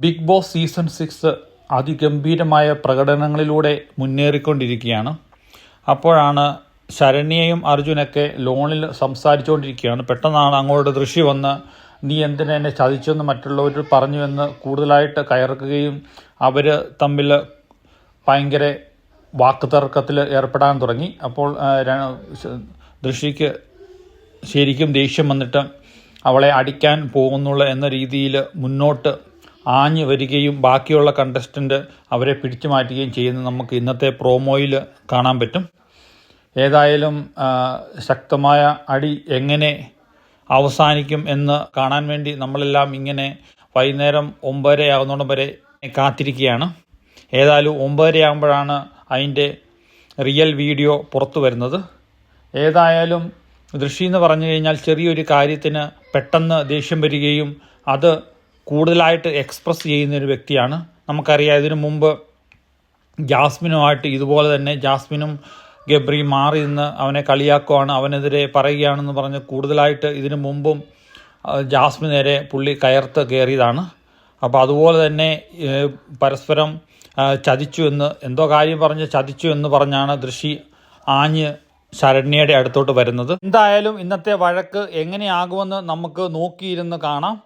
Big boss season six അതിഗംഭീരമായ പ്രകടനങ്ങളിലൂടെ മുന്നേറിക്കൊണ്ടിരിക്കുകയാണ്. അപ്പോഴാണ് ശരണ്യയും അർജുനൊക്കെ ലോണിൽ സംസാരിച്ചുകൊണ്ടിരിക്കുകയാണ്. പെട്ടെന്നാണ് അങ്ങോട്ട് ദൃശ്യ വന്ന് നീ എന്തിനെ എന്നെ ചതിച്ചെന്ന് മറ്റുള്ളവർ പറഞ്ഞുവെന്ന് കൂടുതലായിട്ട് കയർക്കുകയും അവർ തമ്മിൽ ഭയങ്കര വാക്കുതർക്കത്തിൽ ഏർപ്പെടാൻ തുടങ്ങി. അപ്പോൾ ആ, ദൃശ്യയ്ക്ക് ശരിക്കും ദേഷ്യം വന്നിട്ട് അവളെ അടിക്കാൻ പോകുന്നുള്ള എന്ന രീതിയിൽ മുന്നോട്ട് ആഞ്ഞു വരികയും ബാക്കിയുള്ള കണ്ടസ്റ്റന്റ് അവരെ പിടിച്ചു മാറ്റുകയും ചെയ്യുന്നത് നമുക്ക് ഇന്നത്തെ പ്രോമോയിൽ കാണാൻ പറ്റും. ഏതായാലും ശക്തമായ അടി എങ്ങനെ അവസാനിക്കും എന്ന് കാണാൻ വേണ്ടി നമ്മളെല്ലാം ഇങ്ങനെ വൈകുന്നേരം ഒമ്പതര ആകുന്നോടം വരെ കാത്തിരിക്കുകയാണ്. ഏതായാലും ഒമ്പതരയാകുമ്പോഴാണ് അതിന്റെ റിയൽ വീഡിയോ പുറത്തു വരുന്നത്. ഏതായാലും ദൃശ്യം എന്ന് പറഞ്ഞു കഴിഞ്ഞാൽ ചെറിയൊരു കാര്യത്തിന് പെട്ടെന്ന് ദേഷ്യം വരികയും അത് കൂടുതലായിട്ട് എക്സ്പ്രസ് ചെയ്യുന്ന ഒരു വ്യക്തിയാണ്. നമുക്കറിയാം ഇതിനു മുമ്പ് ജാസ്മിനുമായിട്ട് ഇതുപോലെ തന്നെ ജാസ്മിനും ഗബ്രി മാറി നിന്ന് അവനെ കളിയാക്കുവാണ് അവനെതിരെ പറയുകയാണെന്ന് പറഞ്ഞ് കൂടുതലായിട്ട് ഇതിനു മുമ്പും ജാസ്മിൻ നേരെ പുള്ളി കയർത്ത് കയറിയതാണ്. അപ്പോൾ അതുപോലെ തന്നെ പരസ്പരം ചതിച്ചു എന്ന് എന്തോ കാര്യം പറഞ്ഞ് ചതിച്ചു എന്ന് പറഞ്ഞാണ് ദൃശി ആഞ്ഞ് ശരണ്യയുടെ അടുത്തോട്ട് വരുന്നത്. എന്തായാലും ഇന്നത്തെ വഴക്ക് എങ്ങനെയാകുമെന്ന് നമുക്ക് നോക്കിയിരുന്ന് കാണാം.